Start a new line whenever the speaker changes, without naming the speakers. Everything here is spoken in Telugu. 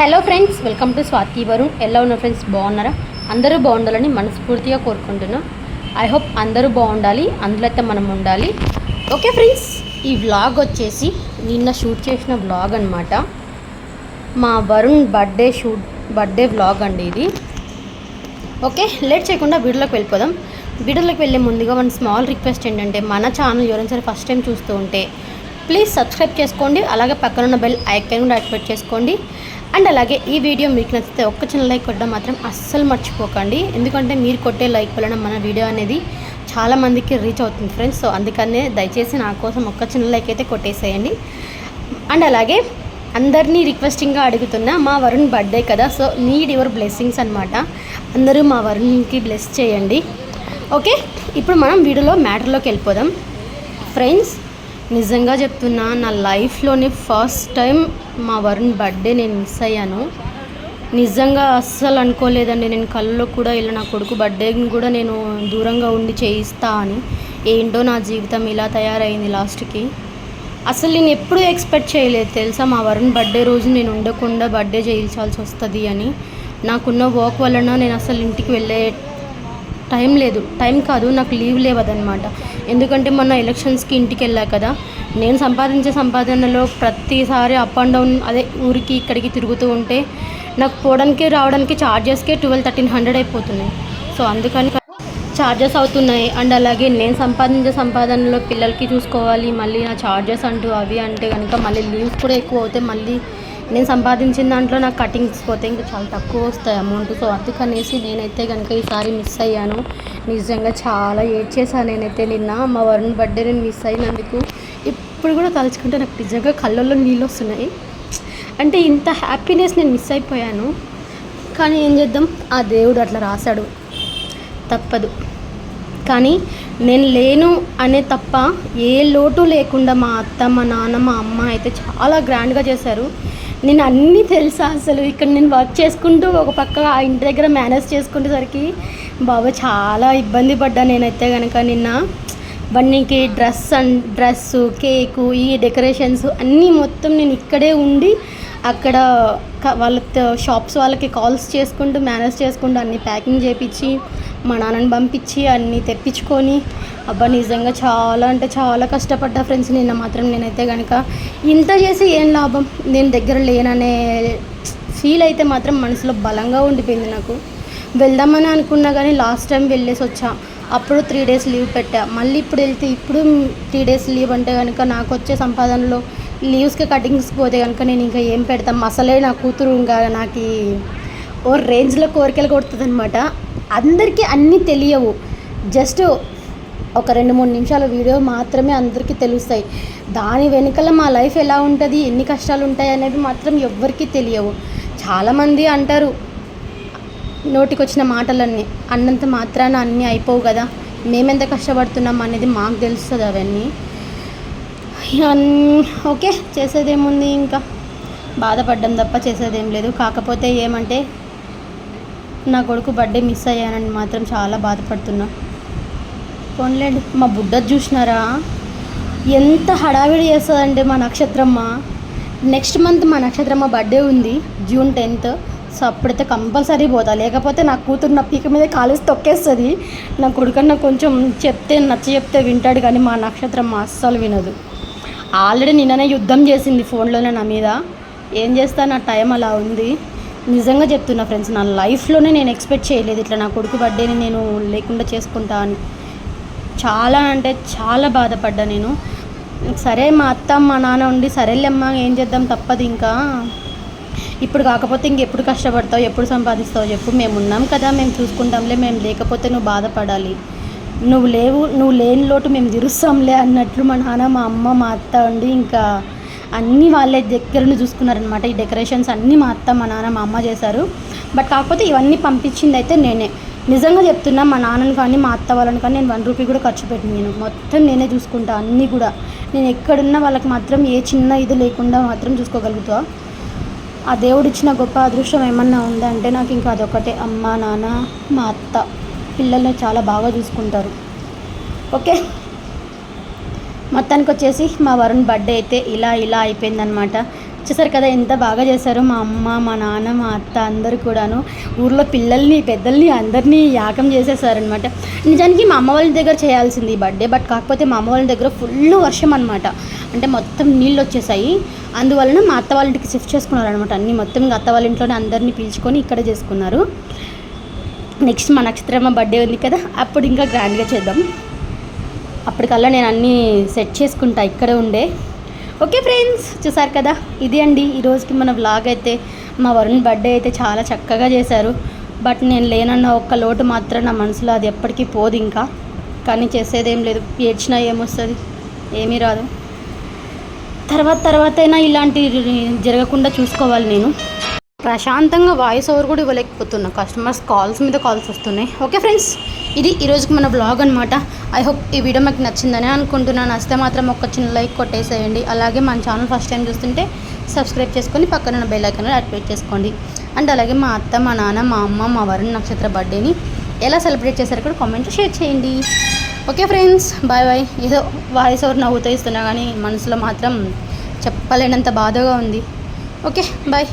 Hello friends welcome to Swathi Varun ఎలా ఉన్న ఫ్రెండ్స్ బాగున్నారా? అందరూ బాగుండాలని మనస్ఫూర్తిగా కోరుకుంటున్నాం. ఐ హోప్ అందరూ బాగుండాలి అందులో అయితే మనం ఉండాలి. ఓకే ఫ్రెండ్స్ ఈ వ్లాగ్ వచ్చేసి నిన్న షూట్ చేసిన వ్లాగ్ అనమాట మా Varun birthday shoot birthday vlog అండి ఇది. ఓకే లేట్ చేయకుండా వీడియోలోకి వెళ్ళిపోదాం. వీడియోలోకి వెళ్ళే ముందుగా వన్ స్మాల్ రిక్వెస్ట్ ఏంటంటే మన ఛానల్ ఎవరైనా సరే ఫస్ట్ టైం చూస్తూ ఉంటే ప్లీజ్ సబ్స్క్రైబ్ చేసుకోండి. అలాగే పక్కన ఉన్న బెల్ ఐకాన్ కూడా యాక్టివేట్ చేసుకోండి. అండ్ అలాగే ఈ వీడియో మీకు నచ్చితే ఒక్క చిన్న లైక్ కొట్టడం మాత్రం అస్సలు మర్చిపోకండి. ఎందుకంటే మీరు కొట్టే లైక్ వలన మన వీడియో అనేది చాలామందికి రీచ్ అవుతుంది ఫ్రెండ్స్. సో అందుకనే దయచేసి నా కోసం ఒక్క చిన్న లైక్ అయితే కొట్టేసేయండి. అండ్ అలాగే అందరినీ రిక్వెస్టింగ్గా అడుగుతున్నా మా వరుణ్ బర్త్డే కదా సో నీడ్ యువర్ బ్లెస్సింగ్స్ అనమాట అందరూ మా వరుణ్కి బ్లెస్ చేయండి. ఓకే ఇప్పుడు మనం వీడియోలో మ్యాటర్లోకి వెళ్ళిపోదాం. ఫ్రెండ్స్ నిజంగా చెప్తున్నా నా లైఫ్లోనే ఫస్ట్ టైం మా వరుణ్ బర్త్డే నేను మిస్ అయ్యాను. నిజంగా అస్సలు అనుకోలేదండి నేను కళ్ళలో కూడా ఇలా నా కొడుకు బర్త్డేని కూడా నేను దూరంగా ఉండి చేయిస్తా అని. ఏంటో నా జీవితం ఇలా తయారైంది లాస్ట్కి. అసలు నేను ఎప్పుడూ ఎక్స్పెక్ట్ చేయలేదు తెలుసా? మా వరుణ్ బర్త్డే రోజు నేను ఉండకుండా బర్త్డే చేయించాల్సి వస్తుంది అని. నాకున్న వర్క్ వలన నేను అసలు ఇంటికి వెళ్ళే టైం లేదు. టైం కాదు నాకు లీవ్ లేవదనమాట ఎందుకంటే మొన్న ఎలక్షన్స్కి ఇంటికి వెళ్ళా కదా. నేను సంపాదించే సంపాదనలో ప్రతిసారి అప్ అండ్ డౌన్ అదే ఊరికి ఇక్కడికి తిరుగుతూ ఉంటే నాకు పోవడానికి రావడానికి ఛార్జెస్కే ట్వెల్వ్ థర్టీన్ హండ్రెడ్ అయిపోతున్నాయి. సో అందుకని ఛార్జెస్ అవుతున్నాయి. అండ్ అలాగే నేను సంపాదించే సంపాదనలో పిల్లలకి చూసుకోవాలి మళ్ళీ నా ఛార్జెస్ అంటూ అవి అంటే కనుక మళ్ళీ లీవ్స్ కూడా ఎక్కువ అవుతాయి. మళ్ళీ నేను సంపాదించిన దాంట్లో నాకు కటింగ్స్ పోతే ఇంకా చాలా తక్కువ వస్తాయి అమౌంట్. సో అందుకనేసి నేనైతే కనుక ఈసారి మిస్ అయ్యాను. నిజంగా చాలా ఏడ్చేసాను నేనైతే నిన్న. మా వరుణ్ బర్త్డే నేను మిస్ అయినందుకు ఇప్పుడు కూడా తలుచుకుంటే నాకు నిజంగా కళ్ళల్లో నీళ్ళు వస్తున్నాయి. అంటే ఇంత హ్యాపీనెస్ నేను మిస్ అయిపోయాను. కానీ ఏం చేద్దాం? ఆ దేవుడు అట్లా రాశాడు. తప్పదు. కానీ నేను లేను అనే తప్ప ఏ లోటు లేకుండా మా అత్త మా నాన్న మా అమ్మ అయితే చాలా గ్రాండ్గా చేశారు. నేను అన్నీ తెలుసా అసలు. ఇక్కడ నేను వర్క్ చేసుకుంటూ ఒక పక్క ఆ ఇంటి దగ్గర మేనేజ్ చేసుకునేసరికి బాబా చాలా ఇబ్బంది పడ్డా నేనైతే కనుక నిన్న. బన్నీకి డ్రెస్ అండ్ డ్రెస్సు కేకు ఈ డెకరేషన్స్ అన్నీ మొత్తం నేను ఇక్కడే ఉండి అక్కడ వాళ్ళతో వాళ్ళ షాప్స్ వాళ్ళకి కాల్స్ చేసుకుంటూ మేనేజ్ చేసుకుంటూ అన్ని ప్యాకింగ్ చేపించి మా నాన్నని పంపించి అన్నీ తెప్పించుకొని అబ్బా నిజంగా చాలా అంటే చాలా కష్టపడ్డా ఫ్రెండ్స్ నిన్న మాత్రం నేనైతే కనుక ఇంత చేసి ఏం లాభం? నేను దగ్గర లేననే ఫీల్ అయితే మాత్రం మనసులో బలంగా ఉండిపోయింది నాకు. వెళ్దామని అనుకున్నా కానీ లాస్ట్ టైం వెళ్ళేసి వచ్చా. అప్పుడు త్రీ డేస్ లీవ్ పెట్టా. మళ్ళీ ఇప్పుడు వెళ్తే ఇప్పుడు త్రీ డేస్ లీవ్ అంటే కనుక నాకు వచ్చే సంపాదనలో లీవ్స్కి కటింగ్స్కి పోతే కనుక నేను ఇంకా ఏం పెడతాం? అసలే నా కూతురు ఇంకా నాకు ఓ రేంజ్లో కోరికలు కొడుతుంది అనమాట అందరికీ అన్నీ తెలియవు. జస్ట్ ఒక రెండు మూడు నిమిషాల వీడియో మాత్రమే అందరికీ తెలుస్తాయి. దాని వెనుకల మా లైఫ్ ఎలా ఉంటుంది ఎన్ని కష్టాలు ఉంటాయి అనేవి మాత్రం ఎవ్వరికీ తెలియవు. చాలామంది అంటారు నోటికొచ్చిన మాటలన్నీ అన్నంత మాత్రాన అన్నీ అయిపోవు కదా మేమెంత కష్టపడుతున్నాం అనేది మాకు తెలుస్తుంది అవన్నీ. అన్- ఓకే చేసేదేముంది ఇంకా? బాధపడ్డం తప్ప చేసేదేం లేదు. కాకపోతే ఏమంటే నా కొడుకు బర్త్డే మిస్ అయ్యానని మాత్రం చాలా బాధపడుతున్నా. పోన్లేండి మా బుడ్డ చూసినారా? ఎంత హడావిడి చేస్తుందంటే మా నక్షత్రమ్మ. నెక్స్ట్ మంత్ మా నక్షత్రమ్మ బర్త్డే ఉంది జూన్ టెన్త్. సో అప్పుడైతే కంపల్సరీ పోతా లేకపోతే నా కూతురు నా పీక మీద కాలేజ్ తొక్కేస్తుంది. నా కొడుకన్నా కొంచెం చెప్తే నచ్చ చెప్తే వింటాడు కానీ మా నక్షత్రం అస్సలు వినదు. ఆల్రెడీ నిన్ననే యుద్ధం చేసింది ఫోన్లోనే నా మీద. ఏం చేస్తా నా టైం అలా ఉంది. నిజంగా చెప్తున్నా ఫ్రెండ్స్ నా లైఫ్లోనే నేను ఎక్స్పెక్ట్ చేయలేదు ఇట్లా నా కొడుకు బర్త్డేని నేను లేకుండా చేసుకుంటా అని. చాలా అంటే చాలా బాధపడ్డా నేను. సరే మా అత్త మా నాన్న ఉండి సరేలేమ్మా ఏం చేద్దాం తప్పదు ఇంకా. ఇప్పుడు కాకపోతే ఇంకెప్పుడు కష్టపడతావు ఎప్పుడు సంపాదిస్తావు చెప్పు. మేము ఉన్నాం కదా మేము చూసుకుంటాంలే మేము లేకపోతే నువ్వు బాధపడాలి. నువ్వు లేవు నువ్వు లేని లోటు మేము తిరుస్తాంలే అన్నట్లు మా నాన్న మా అమ్మ మా అత్త ఉండి ఇంకా అన్నీ వాళ్ళే దగ్గరను చూసుకున్నారనమాట ఈ డెకరేషన్స్ అన్నీ మా అత్త మా నాన్న మా అమ్మ చేశారు. బట్ కాకపోతే ఇవన్నీ పంపించింది అయితే నేనే. నిజంగా చెప్తున్నా మా నాన్నని కానీ మా అత్త వాళ్ళని కానీ నేను వన్ రూపీ కూడా ఖర్చు పెట్టిన నేను. మొత్తం నేనే చూసుకుంటా అన్నీ కూడా. నేను ఎక్కడున్నా వాళ్ళకి మాత్రం ఏ చిన్న ఇది లేకుండా మాత్రం చూసుకోగలుగుతా. ఆ దేవుడిచ్చిన గొప్ప అదృష్టం ఏమన్నా ఉందా అంటే నాకు ఇంకా అదొకటే అమ్మ నాన్న మా అత్త పిల్లల్ని చాలా బాగా చూసుకుంటారు. ఓకే? మొత్తానికి వచ్చేసి మా వరుణ్ బర్త్డే అయితే ఇలా ఇలా అయిపోయిందనమాట చూసారు కదా ఎంత బాగా చేశారో మా అమ్మ మా నాన్న మా అత్త అందరూ కూడాను. ఊర్లో పిల్లల్ని పెద్దల్ని అందరినీ యాకం చేసేసారనమాట నిజానికి మా అమ్మ వాళ్ళ దగ్గర చేయాల్సింది ఈ బర్త్డే బట్ కాకపోతే మా అమ్మ వాళ్ళ దగ్గర ఫుల్ వర్షం అనమాట అంటే మొత్తం నీళ్ళు వచ్చేసాయి. అందువలన మా అత్త వాళ్ళ ఇంటికి షిఫ్ట్ చేసుకున్నారు అనమాట అన్ని మొత్తం అత్త వాళ్ళ ఇంట్లోనే అందరినీ పిలుచుకొని ఇక్కడే చేసుకున్నారు. నెక్స్ట్ మా నక్షత్రమ్మ బర్త్డే ఉంది కదా అప్పుడు ఇంకా గ్రాండ్గా చేద్దాం. అప్పటికల్లా నేను అన్నీ సెట్ చేసుకుంటా ఇక్కడే ఉండే. ఓకే ఫ్రెండ్స్ చూసారు కదా? ఇది అండి. ఈ రోజుకి మన వ్లాగ్ అయితే మా వరుణ్ బర్త్డే అయితే చాలా చక్కగా చేశారు. బట్ నేను లేనన్న ఒక్క లోటు మాత్రం నా మనసులో అది ఎప్పటికీ పోదు ఇంకా. కానీ చేసేదేం లేదు. ఏడ్చినా ఏమొస్తుంది? ఏమీ రాదు. తర్వాత తర్వాత అయినా ఇలాంటి జరగకుండా చూసుకోవాలి నేను. ప్రశాంతంగా వాయిస్ ఓవర్ కూడా ఇవ్వలేకపోతున్నా. కస్టమర్స్ కాల్స్ మీద కాల్స్ వస్తున్నాయి. ఓకే ఫ్రెండ్స్ ఇది ఈరోజుకి మన బ్లాగ్ అనమాట ఐ హోప్ ఈ వీడియో మీకు నచ్చిందని అనుకుంటున్నాను నచ్చితే మాత్రం ఒక చిన్న లైక్ కొట్టేసేయండి. అలాగే మన ఛానల్ ఫస్ట్ టైం చూస్తుంటే సబ్స్క్రైబ్ చేసుకొని పక్కన ఉన్న బెల్ ఐకాన్ యాక్టివేట్ చేసుకోండి. అండ్ అలాగే మా అత్త మా నాన్న మా అమ్మ మా వరుణ్ నక్షత్ర బర్త్డేని ఎలా సెలబ్రేట్ చేశారు కూడా కామెంట్ షేర్ చేయండి. ఓకే ఫ్రెండ్స్ బాయ్ బాయ్ ఏదో వాయిస్ ఓవర్ నవ్వుతూ ఇస్తున్నా కానీ మనసులో మాత్రం చెప్పలేనంత బాధగా ఉంది. Okay bye